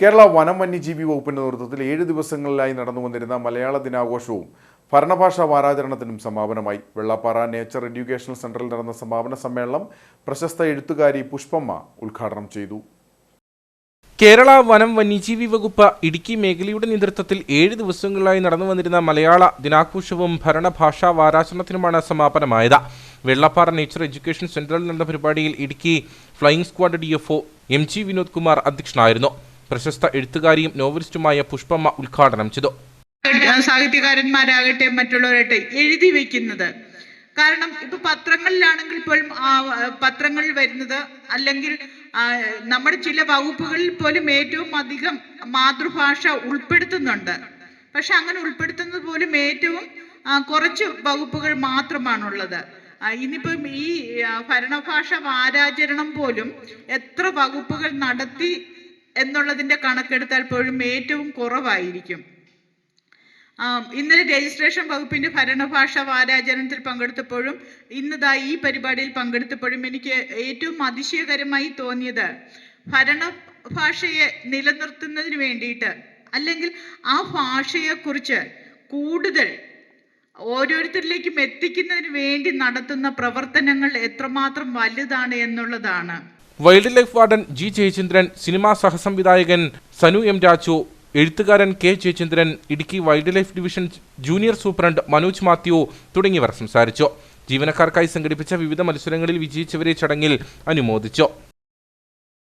കേരള വനം വന്യജീവി വകുപ്പിന്റെ നേതൃത്വത്തിൽ ഏഴ് ദിവസങ്ങളിലായി നടന്നു വന്നിരുന്ന മലയാള ദിനാഘോഷവും ഭരണഭാഷാ വാരാചരണത്തിനും സമാപനമായി. വെള്ളാപ്പാറ നേച്ചർ എഡ്യൂക്കേഷണൽ സെന്ററിൽ നടന്ന സമാപന സമ്മേളനം പ്രശസ്ത എഴുത്തുകാരി പുഷ്പമ്മ ഉദ്ഘാടനം ചെയ്തു. കേരള വനം വന്യജീവി വകുപ്പ് ഇടുക്കി മേഖലയുടെ നേതൃത്വത്തിൽ ഏഴ് ദിവസങ്ങളിലായി നടന്നു വന്നിരുന്ന മലയാള ദിനാഘോഷവും ഭരണഭാഷാ വാരാചരണത്തിനുമാണ് സമാപനമായത്. വെള്ളപ്പാറ നേച്ചർ എഡ്യൂക്കേഷൻ സെന്ററിൽ നടന്ന പരിപാടിയിൽ Idukki flying squad D F M G Vinod Kumar അധ്യക്ഷനായിരുന്നു. പ്രശസ്ത എഴുത്തുകാരിയും നോവലിസ്റ്റുമായ പുഷ്പമ്മ ഉദ്ഘാടനം ചെയ്തു. സാഹിത്യകാരന്മാരാകട്ടെ മറ്റുള്ളവരാകട്ടെ എഴുതി വെക്കുന്നത്. കാരണം ഇപ്പൊ പത്രങ്ങളിലാണെങ്കിൽ പോലും പത്രങ്ങളിൽ വരുന്നത് അല്ലെങ്കിൽ നമ്മുടെ ചില വകുപ്പുകളിൽ പോലും ഏറ്റവും അധികം മാതൃഭാഷ ഉൾപ്പെടുത്തുന്നുണ്ട്. പക്ഷെ അങ്ങനെ ഉൾപ്പെടുത്തുന്നത് പോലും ഏറ്റവും കുറച്ച് വകുപ്പുകൾ മാത്രമാണുള്ളത്. ഇനിയിപ്പം ഈ ഭരണഭാഷ വാരാചരണം പോലും എത്ര വകുപ്പുകൾ നടത്തി എന്നുള്ളതിന്റെ കണക്കെടുത്താൽ പോലും ഏറ്റവും കുറവായിരിക്കും. ഇന്നലെ രജിസ്ട്രേഷൻ വകുപ്പിന്റെ ഭരണഭാഷ വാരാചരണത്തിൽ പങ്കെടുത്തപ്പോഴും ഇന്നതാ ഈ പരിപാടിയിൽ പങ്കെടുത്തപ്പോഴും എനിക്ക് ഏറ്റവും അതിശയകരമായി തോന്നിയത് ഭരണഭാഷയെ നിലനിർത്തുന്നതിന് വേണ്ടിയിട്ട് അല്ലെങ്കിൽ ആ ഭാഷയെക്കുറിച്ച് കൂടുതൽ ഓരോരുത്തരിലേക്കും എത്തിക്കുന്നതിന് വേണ്ടി നടത്തുന്ന പ്രവർത്തനങ്ങൾ എത്രമാത്രം വലുതാണ് എന്നുള്ളതാണ്. Wild life warden G Jayachandran cinema സഹസംവിധായകൻ Sanu M Raju എഴുത്തുകാരൻ K Jayachandran Idukki wild life division junior superintendent Manoj Mathew തുടങ്ങിയവർ സംസാരിച്ചു. ജീവനക്കാർക്കായി സംഘടിപ്പിച്ച വിവിധ മത്സരങ്ങളിൽ വിജയിച്ചവരെ ചടങ്ങിൽ അനുമോദിച്ചു.